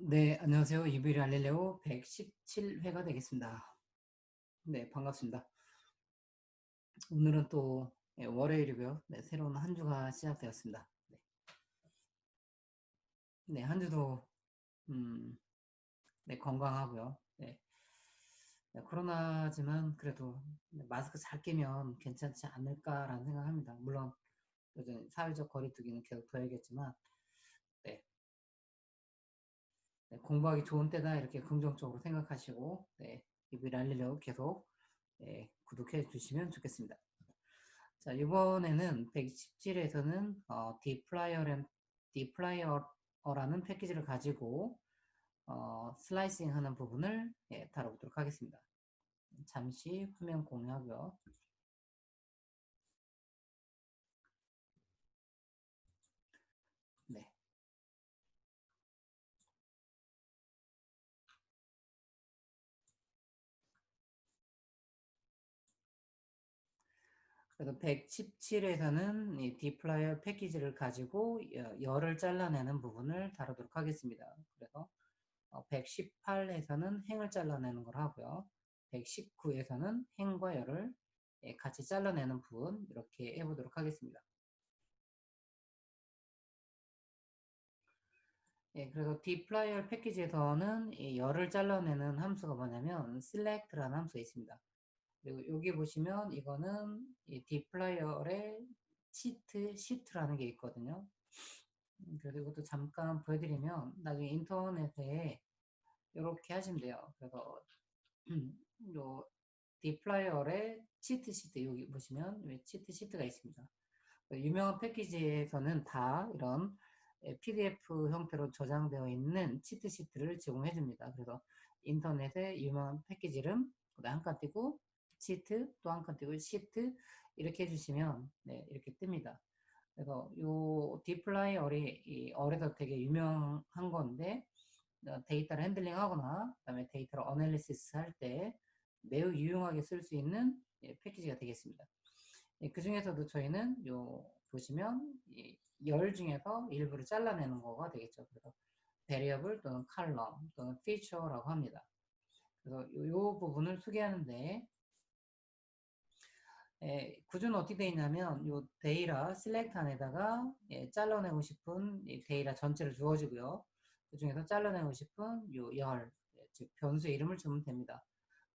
네, 안녕하세요. 이베리 알렐레오 117회가 되겠습니다. 네, 반갑습니다. 오늘은 또 예, 월요일이고요. 네, 새로운 한 주가 시작되었습니다. 네, 네, 한 주도 음, 네, 건강하고요. 네, 네, 코로나지만 그래도 마스크 잘 끼면 괜찮지 않을까라는 생각합니다. 물론 요즘 사회적 거리두기는 계속 둬야겠지만 네, 공부하기 좋은 때다 이렇게 긍정적으로 생각하시고 네, 이베리 알렐레오 계속 네, 구독해 주시면 좋겠습니다. 자, 이번에는 117에서는 어, 디플라이어라는, 디플라이어라는 패키지를 가지고 어, 슬라이싱 하는 부분을 예, 다뤄보도록 하겠습니다. 잠시 화면 공유하고요. 그래서 117에서는 이 디플라이어 패키지를 가지고 열을 잘라내는 부분을 다루도록 하겠습니다. 그래서 118에서는 행을 잘라내는 걸 하고요. 119에서는 행과 열을 예, 같이 잘라내는 부분 이렇게 해보도록 하겠습니다. 예, 그래서 dplyr 패키지에서는 열을 잘라내는 함수가 뭐냐면 select라는 함수가 있습니다. 그리고 여기 보시면 이거는 이 dplyer의 시트, 시트라는 게 있거든요. 음, 그래서 이것도 잠깐 보여드리면 나중에 인터넷에 이렇게 하시면 돼요. 그래서 요 디플라이어의 치트 시트 여기 보시면 치트 시트가 있습니다. 유명한 패키지에서는 다 이런 PDF 형태로 저장되어 있는 치트 시트를 제공해 줍니다. 그래서 인터넷에 유명한 패키지 이름 한칸 띄고 치트 또한칸 띄고 시트 이렇게 해주시면 네, 이렇게 뜹니다. 그래서 요 디플라이어리 어에서 되게 유명한 건데 어, 데이터를 핸들링 하거나 그다음에 데이터를 어널리시스 할 때 매우 유용하게 쓸 수 있는 예, 패키지가 되겠습니다. 예, 그 중에서도 저희는 요 보시면 열 중에서 일부를 잘라내는 거가 되겠죠. 그래서 베리어블 또는 칼럼 또는 피처라고 합니다. 그래서 요, 요 부분을 소개하는데 예, 구조는 어떻게 되어 있냐면 요 데이라 셀렉트 안에다가 예, 잘라내고 싶은 데이라 전체를 주어지고요. 그 중에서 잘라내고 싶은 요 열, 즉 변수의 이름을 주면 됩니다.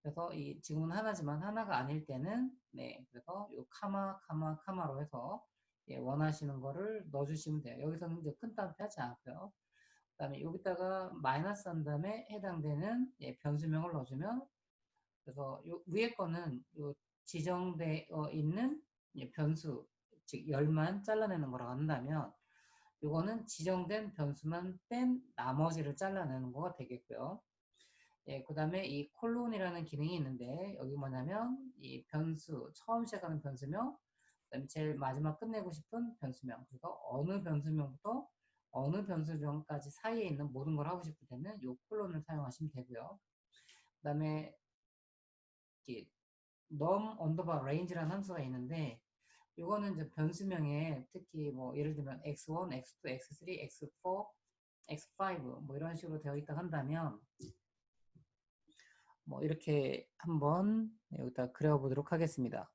그래서 이 지금은 하나지만 하나가 아닐 때는 네 그래서 요 카마 카마 카마로 해서 예, 원하시는 거를 넣어주시면 돼요. 여기서는 이제 큰 따옴표 하지 않고요. 그 다음에 여기다가 마이너스 한 다음에 해당되는 예, 변수명을 넣어주면 그래서 요 위에 거는 요 지정되어 있는 예, 변수 즉 열만 잘라내는 거라고 한다면 이거는 지정된 변수만 뺀 나머지를 잘라내는 거가 되겠고요. 예, 그 다음에 이 콜론이라는 기능이 있는데 여기 뭐냐면 이 변수 처음 시작하는 변수명 그다음에 제일 마지막 끝내고 싶은 변수명 그리고 어느 변수명부터 어느 변수명까지 사이에 있는 모든 걸 하고 싶을 때는 이 콜론을 사용하시면 되고요. 그 다음에 num 언더바 range라는 함수가 있는데 이거는 이제 변수명에 특히 뭐 예를 들면 x1, x2, x3, x4, x5 뭐 이런 식으로 되어 있다 한다면 뭐 이렇게 한번 여기다 그려보도록 하겠습니다.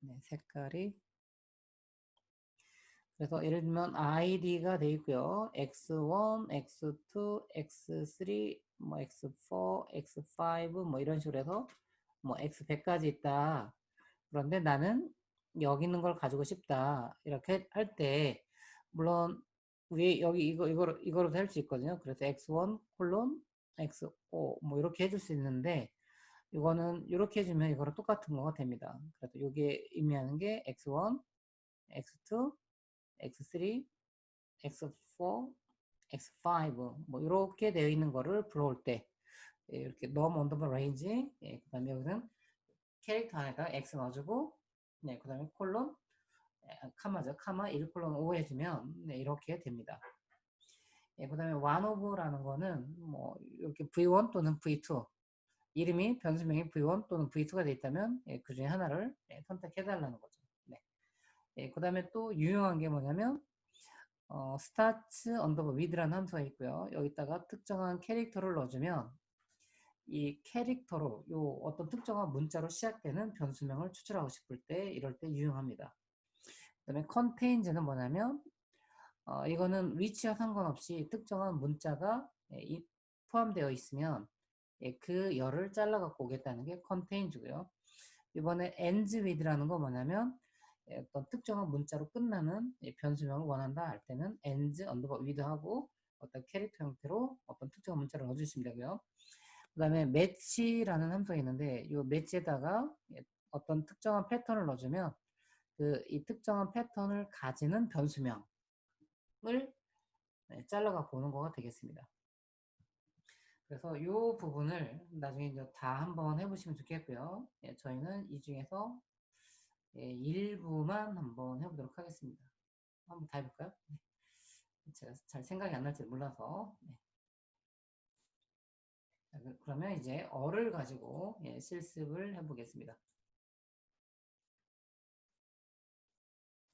네, 색깔이 그래서 예를 들면 id가 되어 있고요. x1, x2, x3, 뭐 x4, x5 뭐 이런 식으로 해서 뭐 x100까지 있다. 그런데 나는 여기 있는 걸 가지고 싶다. 이렇게 할 때 물론 위에 여기 이거 이거로 이거로도 할수 있거든요. 그래서 x1 콜론 x5 뭐 이렇게 해줄 수 있는데 이거는 이렇게 해주면 이거랑 똑같은 거가 됩니다. 그래서 이게 의미하는 게 x1, x2, x3, x4, x5 뭐 이렇게 되어 있는 거를 불러올 때 예, 이렇게 넘 언더바 레인지 예, 그 다음에 여기는 캐릭터 안에다 x 넣어주고 네, 그 다음에 콜론 예, 카마죠. 카마 1 콜론 5 해주면 네, 이렇게 됩니다. 예, 그 다음에 완오브라는 거는 뭐 이렇게 v1 또는 v2 이름이 변수명이 v1 또는 v2가 되어 있다면 예, 그 중에 하나를 예, 선택해 달라는 거죠. 네. 예, 그 다음에 또 유용한 게 뭐냐면 어, start 언더바 with라는 함수가 있고요. 여기다가 특정한 캐릭터를 넣어주면 이 캐릭터로 요 어떤 특정한 문자로 시작되는 변수명을 추출하고 싶을 때 이럴 때 유용합니다. 그 다음에 contains는 뭐냐면 어, 이거는 위치와 상관없이 특정한 문자가 예, 포함되어 있으면 예, 그 열을 잘라 갖고 오겠다는 게 contains고요. 이번에 ends with라는 거 뭐냐면 예, 어떤 특정한 문자로 끝나는 변수명을 원한다 할 때는 ends 언더바 with 하고 어떤 캐릭터 형태로 어떤 특정한 문자를 넣어주시면 되고요. 그 다음에 match라는 함수가 있는데 이 match에다가 어떤 특정한 패턴을 넣어주면 그 이 특정한 패턴을 가지는 변수명을 네, 잘라가 보는 거가 되겠습니다. 그래서 이 부분을 나중에 이제 다 한번 해보시면 좋겠고요. 예, 저희는 이 중에서 예, 일부만 한번 해보도록 하겠습니다. 한번 다 해볼까요? 네. 제가 잘 생각이 안 날지 몰라서. 네. 자, 그, 그러면 이제 어를 가지고 예, 실습을 해보겠습니다.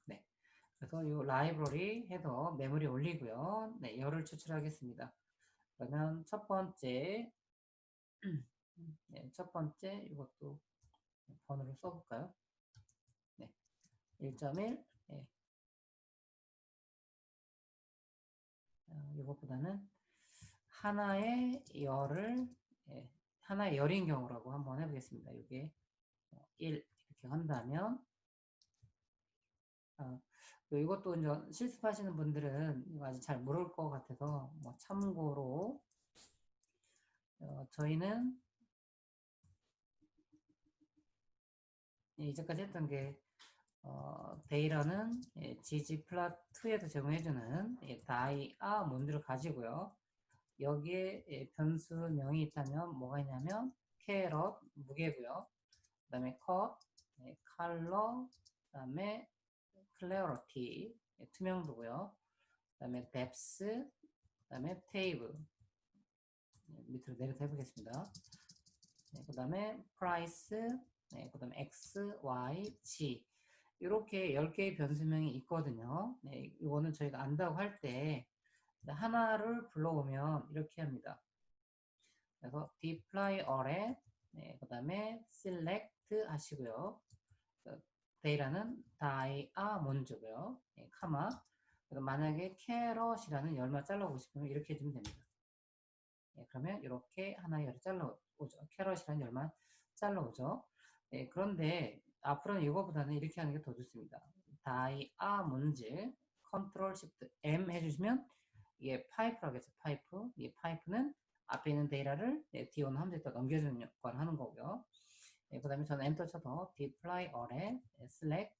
네. 그래서 이 라이브러리 헤더 메모리 올리고요. 네, 열을 추출하겠습니다. 그러면 첫 번째, 네, 첫 번째 이것도 번호를 써볼까요? 네, 1.1, 네. 어, 이것보다는 하나의 열을 예, 하나의 열인 경우라고 한번 해보겠습니다. 이게 1 이렇게 한다면 어, 이것도 이제 실습하시는 분들은 아직 잘 모를 것 같아서 뭐 참고로 어, 저희는 예, 이제까지 했던 게 어, 데이라는 예, ggplot2에도 제공해주는 예, 다이아 몬드를 가지고요. 여기에 예, 변수명이 있다면 뭐가 있냐면 캐럿 무게고요. 그 다음에 컷, 예, 컬러, 그 다음에 clarity 예, 투명도고요. 그 다음에 depth, 그 다음에 table 밑으로 내려서 해보겠습니다. 네, 그 다음에 price, 네, 그 다음에 x, y, g 이렇게 10개의 변수명이 있거든요. 네, 이거는 저희가 안다고 할 때 하나를 불러오면 이렇게 합니다. 그래서 deploy array, 네, 그 다음에 select 하시고요. 데이라는 다이아몬드고요. 네, 카마. 만약에 캐럿이라는 열만 잘라오고 싶으면 이렇게 해주면 됩니다. 네, 그러면 이렇게 하나의 열을 잘라오죠. 캐럿이라는 열만 잘라오죠. 네, 그런데 앞으로는 이거보다는 이렇게 하는 게 더 좋습니다. 다이아몬드 컨트롤 시프트 M 해주시면 이게 파이프라고 해서 파이프. 이 파이프는 앞에 있는 데이터를 네, D1 함수에다 넘겨주는 역할을 하는 거고요. 네, 그 다음에 저는 엔터 쳐서 deploy array, select,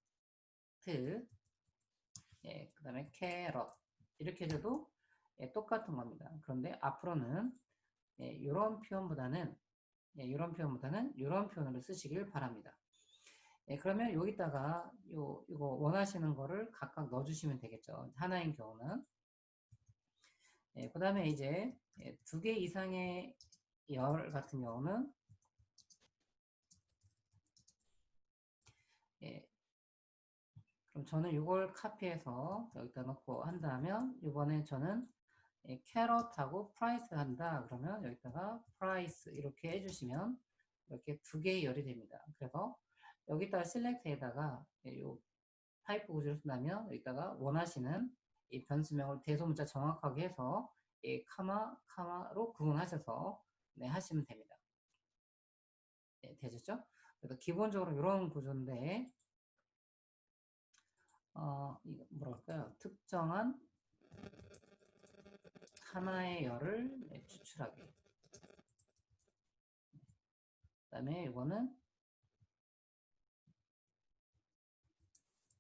예, 그 다음에 carrot 이렇게 해줘도 예, 똑같은 겁니다. 그런데 앞으로는 예, 이런 표현보다는 예, 이런 표현보다는 이런 표현으로 쓰시길 바랍니다. 예, 그러면 여기다가 요 이거 원하시는 거를 각각 넣어주시면 되겠죠. 하나인 경우는 예, 그 다음에 이제 예, 두개 이상의 열 같은 경우는 예, 그럼 저는 이걸 카피해서 여기다 넣고 한다면 이번에 저는 예, 캐럿하고 프라이스 한다 그러면 여기다가 프라이스 이렇게 해주시면 이렇게 두 개의 열이 됩니다. 그래서 여기다가 셀렉트에다가 예, 요 파이프 구조를 쓴다면 여기다가 원하시는 이 변수명을 대소문자 정확하게 해서 이 카마, 카마로 구분하셔서 네, 하시면 됩니다. 네, 되셨죠? 그래서 기본적으로 이런 구조인데 어, 뭐랄까요? 특정한 하나의 열을 네, 추출하기. 그 다음에 이거는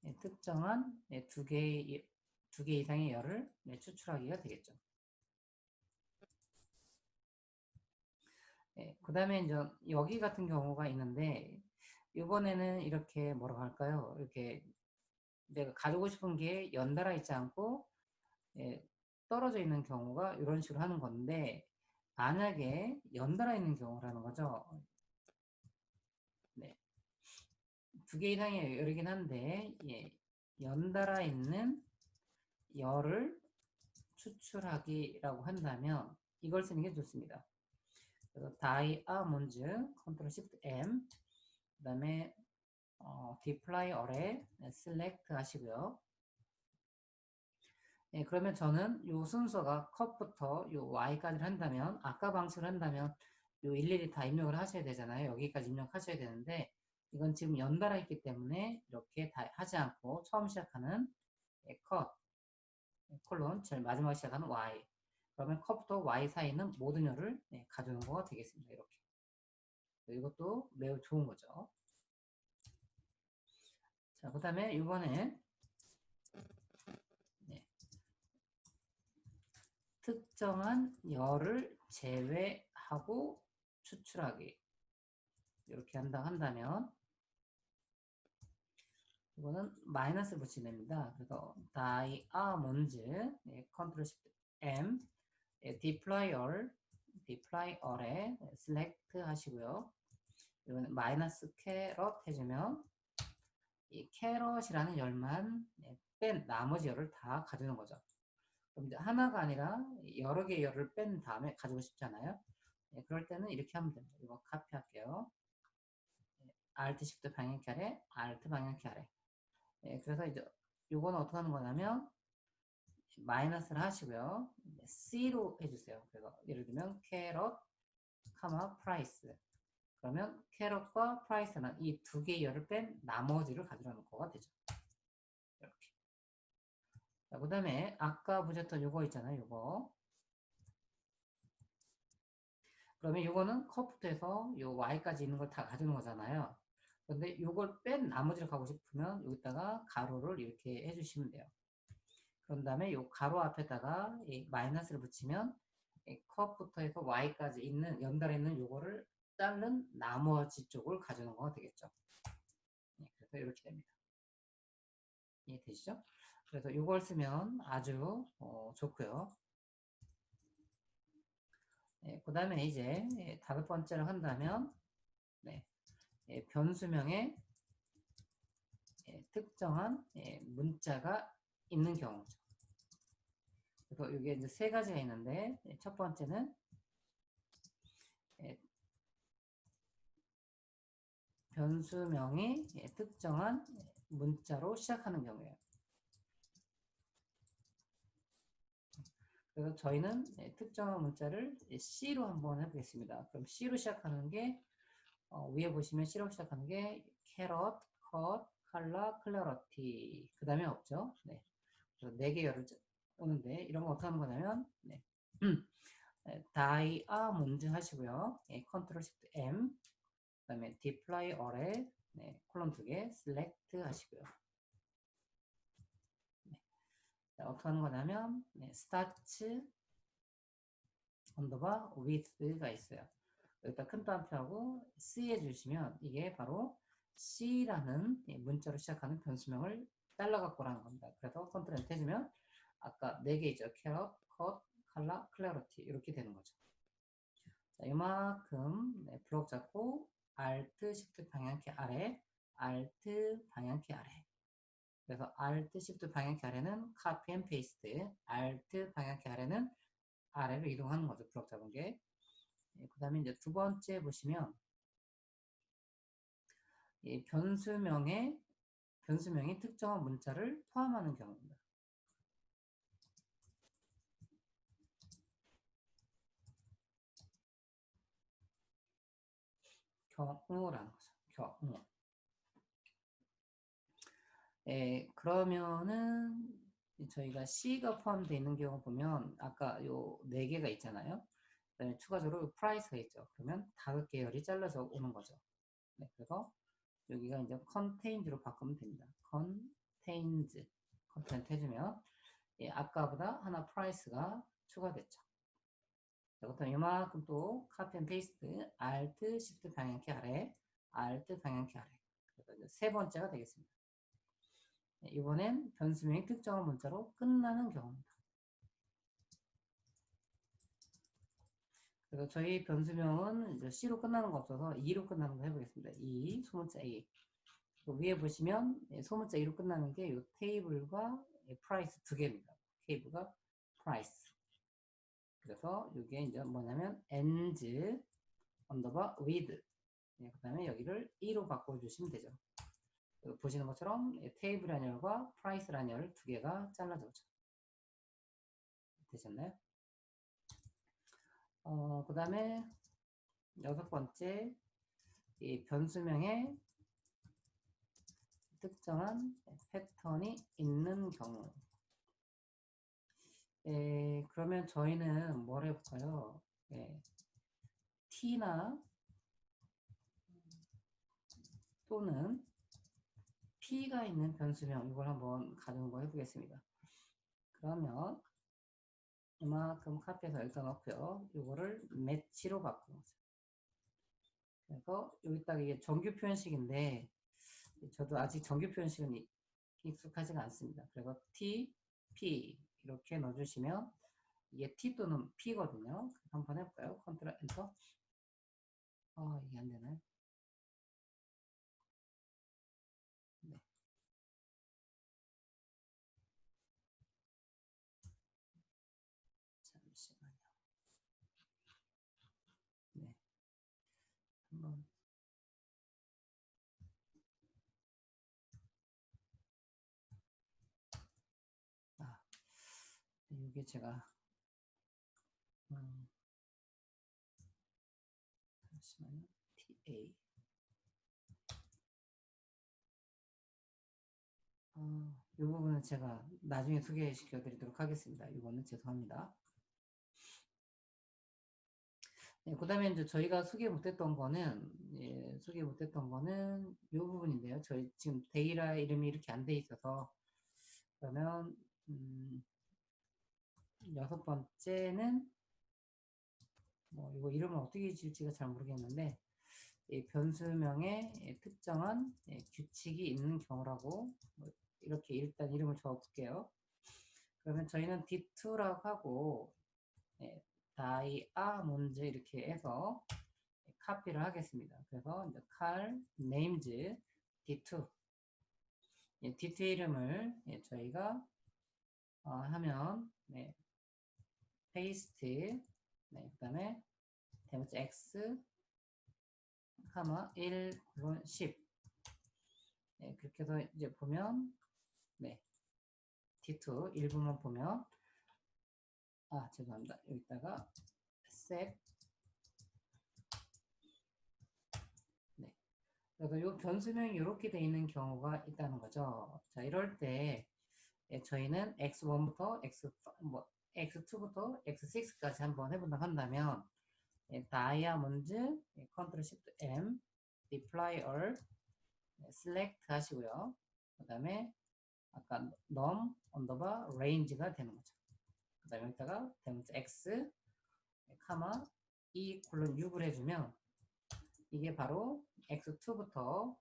네, 특정한 네, 두 개의 두개 이상의 열을 네, 추출하기가 되겠죠. 네, 그 다음에 이제 여기 같은 경우가 있는데 이번에는 이렇게 뭐라고 할까요? 이렇게 내가 가지고 싶은 게 연달아 있지 않고 예, 떨어져 있는 경우가 이런 식으로 하는 건데 만약에 연달아 있는 경우라는 거죠. 네. 두 개 이상의 열이긴 한데 예, 연달아 있는 열을 추출하기라고 한다면 이걸 쓰는 게 좋습니다. 그래서 다이아몬드 컨트롤 시프트 M 그 다음에 어, 디플라이 어레 셀렉트 하시고요. 예, 그러면 저는 요 순서가 컷부터 요 Y까지를 한다면 아까 방식을 한다면 요 일일이 다 입력을 하셔야 되잖아요. 여기까지 입력하셔야 되는데 이건 지금 연달아 있기 때문에 이렇게 다 하지 않고 처음 시작하는 예, 컷 예, 콜론 제일 마지막에 시작하는 Y 그러면 컷부터 Y 사이에 있는 모든 열을 예, 가져오는 거가 되겠습니다. 이렇게 이것도 매우 좋은 거죠. 자, 그 다음에 이번에 네. 특정한 열을 제외하고 추출하기 이렇게 한다 한다면 이거는 마이너스 붙이면 됩니다. 그래서 다이아몬드 네, 컨트롤 시프트 M 네, 디플라이얼 디플라이얼에 셀렉트 하시고요. 이거는 마이너스 캐럿 해주면 이 캐럿이라는 열만 네, 뺀 나머지 열을 다 가져오는 거죠. 그럼 이제 하나가 아니라 여러 개의 열을 뺀 다음에 가지고 싶잖아요. 네, 그럴 때는 이렇게 하면 됩니다. 이거 카피할게요. 네, Alt Shift 방향키 아래, Alt 방향키 아래. 네, 그래서 이제 요거는 어떻게 하는 거냐면 마이너스를 하시고요. C로 해주세요. 그래서 예를 들면 캐럿, 카마 프라이스. 그러면 캐럿과 프라이스는 이 두 개의 열을 뺀 나머지를 가져가는 거가 되죠. 자, 그 다음에 아까 보셨던 요거 있잖아요. 요거. 그러면 요거는 컵부터 해서 요 Y까지 있는 걸 다 가져오는 거잖아요. 근데 요걸 뺀 나머지를 가고 싶으면 여기다가 가로를 이렇게 해주시면 돼요. 그런 다음에 요 가로 앞에다가 이 마이너스를 붙이면 컵부터 해서 Y까지 있는 연달아 있는 요거를 자른 나머지 쪽을 가져오는 거가 되겠죠. 네, 그래서 이렇게 됩니다. 이해되시죠? 그래서 이걸 쓰면 아주 어, 좋고요. 네, 그 다음에 이제 예, 다섯 번째로 한다면 네, 예, 변수명에 예, 특정한 예, 문자가 있는 경우죠. 그래서 이게 이제 세 가지가 있는데 예, 첫 번째는 예, 변수명이 예, 특정한 문자로 시작하는 경우예요. 그래서 저희는 예, 특정한 문자를 C로 한번 해보겠습니다. 그럼 C로 시작하는 게 어, 위에 보시면 C로 시작하는 게 캐럿, 컷, 칼라, 클래러티 그 다음에 없죠. 네. 그래서 네 개 열을 오는데 이런 거 어떻게 하는 거냐면 네. 다이아몬드 하시고요. 예, 컨트롤 시프트 M 그 다음에 디플라이 어레 네, 콜럼 두개 셀렉트 하시고요. 네. 자, 어떻게 하는 거냐면 네, 스타트 언더바 with가 있어요. 여기다 큰 따옴표하고 C 해주시면 이게 바로 C라는 예, 문자로 시작하는 변수명을 잘라 갖고 라는 겁니다. 그래서 컨트롤 엔터 해주면 아까 4개 있죠. 캐럿, 컷, 칼라, 클래러티 이렇게 되는 거죠. 자, 이만큼 네, 블록 잡고 Alt, Shift 방향키 아래, Alt 방향키 아래. 그래서 Alt, Shift 방향키 아래는 Copy and Paste, Alt 방향키 아래는 아래로 이동하는 거죠. 블록 잡은 게. 네, 그 다음에 이제 두 번째 보시면 이 변수명에 변수명이 특정한 문자를 포함하는 경우입니다. 경우라는 거죠. 경우. 예, 그러면은 저희가 C가 포함되어 있는 경우 보면 아까 요 네 개가 있잖아요. 그다음에 추가적으로 프라이스가 있죠. 그러면 다섯 계열이 잘라서 오는 거죠. 네, 그래서 여기가 이제 contained로 바꾸면 됩니다. contains 컨텐트 해주면 예, 아까보다 하나 프라이스가 추가됐죠. 그렇다면 이만큼 또 카피 앤 페이스트 Alt Shift 방향키 아래 Alt 방향키 아래 그래서 세 번째가 되겠습니다. 네, 이번엔 변수명이 특정한 문자로 끝나는 경우입니다. 그래서 저희 변수명은 이제 C로 끝나는 거 없어서 2로 끝나는 거 해보겠습니다. 2, 소문자 2. 위에 보시면 소문자 2로 끝나는 게 이 테이블과 프라이스 두 개입니다. 탭브가 price. 그래서 이게 이제 뭐냐면 ends 언더바 with. 네, 그 다음에 여기를 2로 바꿔주시면 되죠. 보시는 것처럼 테이블 라이널과 프라이스 라이널 두 개가 잘라졌죠. 되셨나요? 어, 그 다음에 여섯 번째 이 변수명에 특정한 패턴이 있는 경우 예, 그러면 저희는 뭘 해볼까요? 예, t나 또는 p가 있는 변수명 이걸 한번 가정거 해보겠습니다. 그러면 이만큼 카피해서 일단 넣고요. 이거를 매치로 바꾸는. 그래서 여기다가 이게 정규 표현식인데 저도 아직 정규 표현식은 익숙하지가 않습니다. 그래서 t, p 이렇게 넣어주시면 이게 t 또는 p거든요. 한번 해볼까요? 컨트롤 엔터. 아 이게 안 되나요? 네. 잠시만요. 네. 한번 아, 이게 제가 음, 잠시만요. TA 어, 이 부분은 제가 나중에 소개시켜 드리도록 하겠습니다. 이거는 죄송합니다. 네, 그 다음에 이제 저희가 소개 못했던 거는, 예, 소개 못했던 거는 이 부분인데요. 저희 지금 데이라 이름이 이렇게 안 돼 있어서, 그러면, 음, 여섯 번째는, 뭐, 이거 이름을 어떻게 지을지가 잘 모르겠는데, 이 변수명에 특정한 예, 규칙이 있는 경우라고 뭐 이렇게 일단 이름을 적어 볼게요. 그러면 저희는 D2라고 하고 예, 다이아몬드 이렇게 해서 카피를 하겠습니다. 그래서 이제 car names D2 예, D2 이름을 예, 저희가 어, 하면 네, paste 네, 그 다음에 대문자 x 카마 1 콜론 10 네, 그렇게 해서 이제 보면 네 D2 일부만 보면 아 죄송합니다. 여기다가 set 네 그래서 이 변수명이 이렇게 되어 있는 경우가 있다는 거죠. 자 이럴 때 예, 저희는 x1부터 x 뭐 x2부터 x6까지 한번 해본다고 한다면 예, 다이아몬드 예, 컨트롤 시프트 M 디플라이얼 예, select 하시고요. 그 다음에 아까 num 언더바 range가 되는 거죠. 그 다음에 여기다가 대문자 x 카마 2 콜론 6을 해주면 이게 바로 x2부터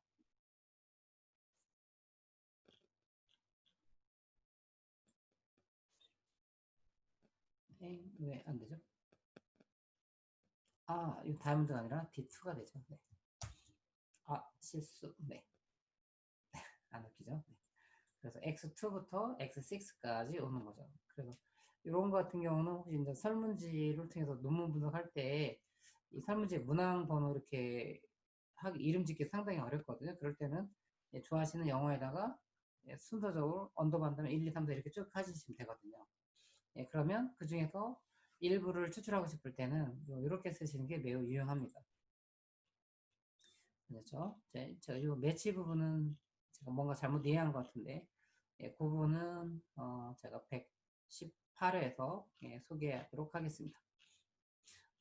왜 안 되죠? 아, 이 다이아몬드가 아니라 D2가 되죠. 네. 아, 실수. 네. 안 웃기죠? 네. 그래서 X2부터 X6까지 오는 거죠. 그래서 이런 거 같은 경우는 혹시 이제 설문지를 통해서 논문 분석할 때 이 설문지 문항 번호 이렇게 하기 이름 짓기 상당히 어렵거든요. 그럴 때는 예, 좋아하시는 영어에다가 예, 순서적으로 언더바 다음에 1, 2, 3, 4 이렇게 쭉 하시면 되거든요. 예, 그러면 그 중에서 일부를 추출하고 싶을 때는 이렇게 쓰시는 게 매우 유용합니다. 그렇죠? 저, 요 매치 부분은 제가 뭔가 잘못 이해한 것 같은데, 예, 그 부분은 어, 제가 118회에서 예, 소개하도록 하겠습니다.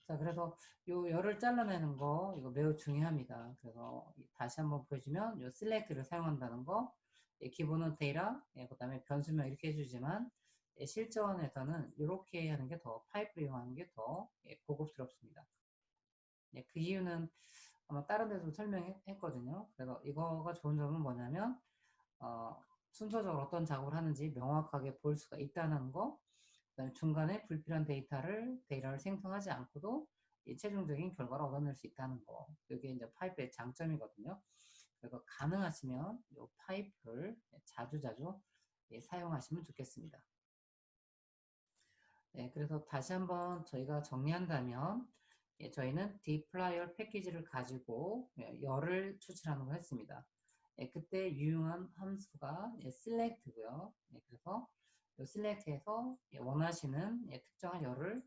자, 그래서 요 열을 잘라내는 거 이거 매우 중요합니다. 그래서 다시 한번 보여주면 요 셀렉트를 사용한다는 거, 예, 기본은 데이라, 예, 그 다음에 변수명 이렇게 해주지만 예, 실전에서는 이렇게 하는 게 더 파이프를 이용하는 게더 예, 고급스럽습니다. 예, 그 이유는 아마 다른 데도 설명했거든요. 그래서 이거가 좋은 점은 뭐냐면 어, 순서적으로 어떤 작업을 하는지 명확하게 볼 수가 있다는 거, 그다음에 중간에 불필요한 데이터를 데이터를 생성하지 않고도 최종적인 결과를 얻어낼 수 있다는 거. 이게 이제 파이프의 장점이거든요. 그래서 가능하시면 이 파이프를 자주 자주 사용하시면 좋겠습니다. 네, 그래서 다시 한번 저희가 정리한다면 예, 저희는 dplyr 패키지를 가지고 예, 열을 추출하는 걸 했습니다. 예, 그때 유용한 함수가 예, select고요. 예, 그래서 이 select에서 예, 원하시는 예, 특정한 열을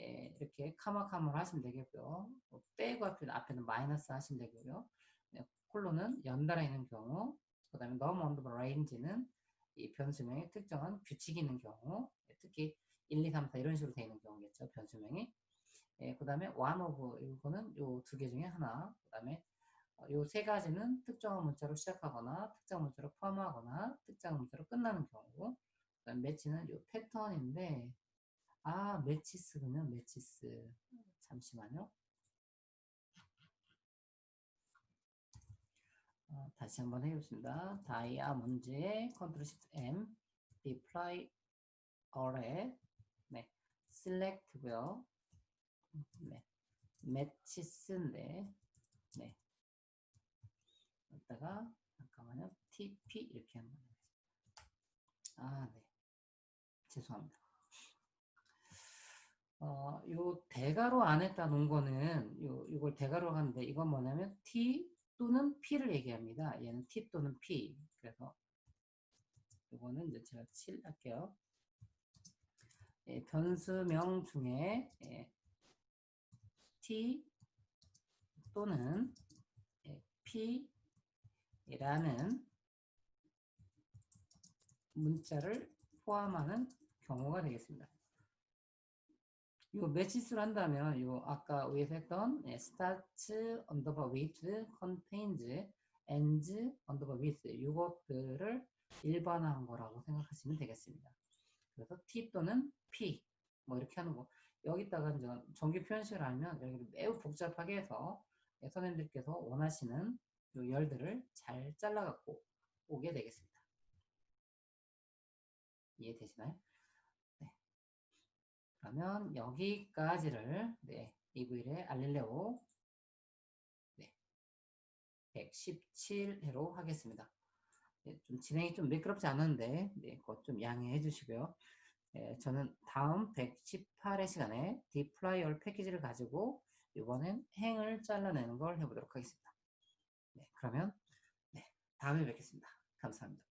예, 이렇게 카마 카마로 하시면 되겠고요. 뭐 빼고 앞에는, 앞에는 마이너스 하시면 되고요. 예, 콜론은 연달아 있는 경우, 그 다음에 num 언더바 range는 이 변수명의 특정한 규칙이 있는 경우, 예, 특히 1, 2, 3, 4 이런 식으로 되어 있는 경우겠죠. 변수명이. 예, 그 다음에 one of 이거는 요 두 개 중에 하나. 그 다음에 요 세 가지는 특정한 문자로 시작하거나 특정 문자로 포함하거나 특정 문자로 끝나는 경우. 그 다음 매치는 요 패턴인데 아 매치스군요. 매치스. 잠시만요. 어, 다시 한번 해보겠습니다. 다이아몬드의 컨트롤 시프트 M, array, 네, select고요. 네, 매치스인데, 네, 여기다가 잠깐만요. TP 이렇게 한번 해보겠습니다. 아, 네, 죄송합니다. 어, 요 대괄호 안에다 놓은 거는 요 이걸 대괄호 하는데 이건 뭐냐면 T 또는 P를 얘기합니다. 얘는 T 또는 P. 그래서 이거는 이제 제가 7 할게요. 예, 변수명 중에 예, T 또는 예, P라는 문자를 포함하는 경우가 되겠습니다. 요 매치수를 한다면 요 아까 위에서 했던 예, starts underbar with contains ends underbar with 이것들을 일반화한 거라고 생각하시면 되겠습니다. 그래서 t 또는 p 뭐 이렇게 하는 거 여기다가 이제 정규 표현식을 알면 여기를 매우 복잡하게 해서 예, 선생님들께서 원하시는 요 열들을 잘 잘라갖고 오게 되겠습니다. 이해되시나요? 그러면 여기까지를 네, 이브일의 알릴레오 네, 117회로 하겠습니다. 네, 좀 진행이 좀 매끄럽지 않은데 네, 그것 좀 양해해 주시고요. 네, 저는 다음 118회 시간에 디플라이얼 패키지를 가지고 이번엔 행을 잘라내는 걸 해보도록 하겠습니다. 네, 그러면 네, 다음에 뵙겠습니다. 감사합니다.